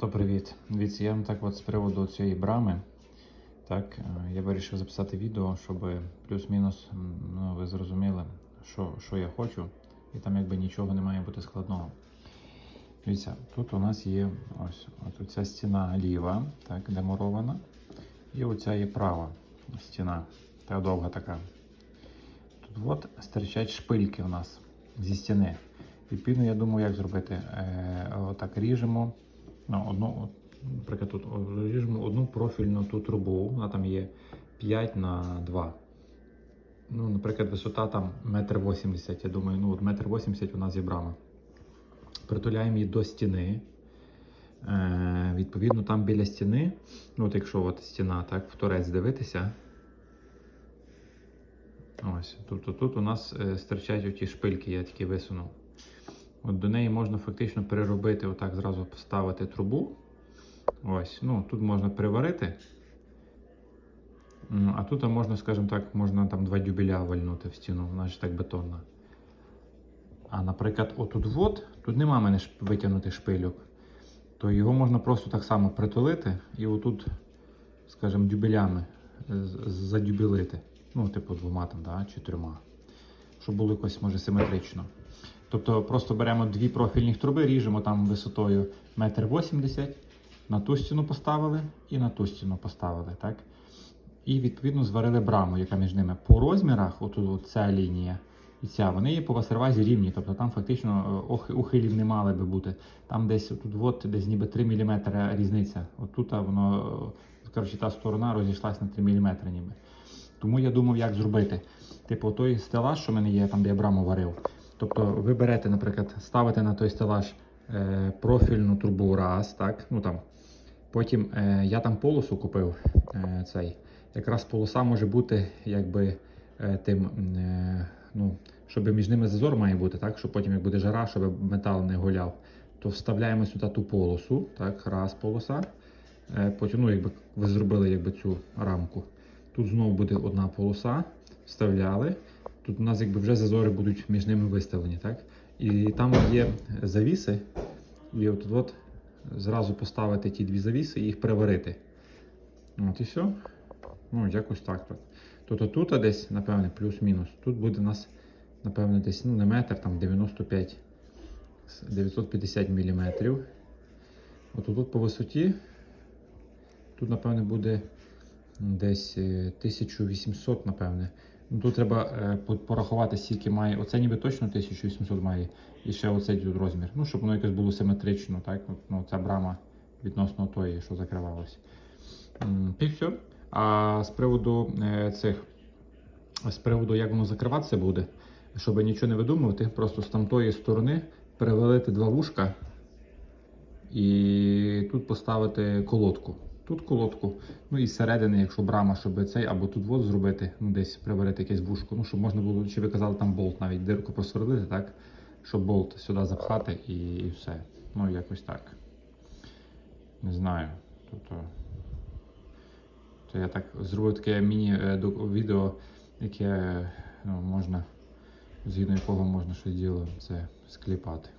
То привіт. Дивіться, я вам так от з приводу цієї брами. Так, е, я вирішив записати відео, щоб плюс-мінус ну, ви зрозуміли, що, що я хочу, і там якби нічого не має бути складного. Дивіться, тут у нас є ось от ця стіна ліва, так, демурована, і оця є права стіна, та довга така. Тут от стирчать шпильки у нас зі стіни. Відповідно, я думаю, як зробити. Е, отак ріжемо. Ну, одну, наприклад, тут ріжемо одну профільну ту трубу, вона там є 5 на 2. Ну, наприклад, висота там 1,80 м. Я думаю, ну от 1,80 м у нас є брама. Притуляємо її до стіни. Е, відповідно, там біля стіни, ну от якщо от стіна, так, в торець дивитися. Ось, тобто тут у нас е, стирчать оті шпильки, я тільки висунув. От до неї можна фактично переробити, отак зразу поставити трубу. Ось, ну тут можна приварити. А тут можна, скажімо так, можна там два дюбеля вальнути в стіну, вона ж так бетонна. А наприклад, отут вот, тут нема мене витягнутих шпильок, то його можна просто так само притулити і отут, скажімо, дюбелями е, з- задюбелити. Ну, типу, двома там, да, чи трьома. Щоб було якось може симетрично. Тобто просто беремо дві профільних труби, ріжемо там висотою 1,80 м, на ту стіну поставили і на ту стіну поставили. так? І відповідно зварили браму, яка між ними по розмірах, отут от ця лінія і ця, вони є по васервазі рівні, тобто там фактично е, ухилів не мали би бути. Там десь тут от, десь ніби 3 мм різниця. Отут воно, е, коротше, та сторона розійшлась на 3 мм ніби. Тому я думав, як зробити. Типу, той стелаж, що в мене є, там де я браму варив. Тобто ви берете, наприклад, ставите на той стелаж е, профільну трубу раз, так, ну там. Потім е, я там полосу купив е, цей. Якраз полоса може бути якби е, тим, е, ну, щоб між ними зазор має бути, так, щоб потім, як буде жара, щоб метал не гуляв, то вставляємо сюди ту полосу, так, раз полоса. Е, потім, ну, якби ви зробили якби, цю рамку. Тут знову буде одна полоса, вставляли. Тут у нас якби вже зазори будуть між ними виставлені, так? І там є завіси, і от от зразу поставити ті дві завіси і їх приварити. От і все. Ну, якось так. Тобто тут десь, напевне, плюс-мінус. Тут буде у нас, напевне, десь ну, не метр, там 95, 950 мм. От тут по висоті, тут, напевне, буде десь е, 1800, напевне. Тут треба е, порахувати, скільки має. Оце ніби точно 1800 має. І ще оцей тут розмір. Ну, щоб воно якось було симетрично, так? Ну, ця брама відносно тої, що закривалась. М, все. А з приводу е, цих, з приводу, як воно закриватися буде, щоб нічого не видумувати, просто з тамтої сторони перевалити два вушка і тут поставити колодку. Тут колодку, ну і зсередини, якщо брама, щоб цей, або тут вот зробити, ну десь приварити якесь вушко, ну щоб можна було, чи ви казали там болт, навіть дирку просверлити, так? Щоб болт сюди запхати і, і все. Ну, якось так. Не знаю. Тобто, то я так зробив таке міні-відео, яке ну, можна, згідно якого можна щось діло це скліпати.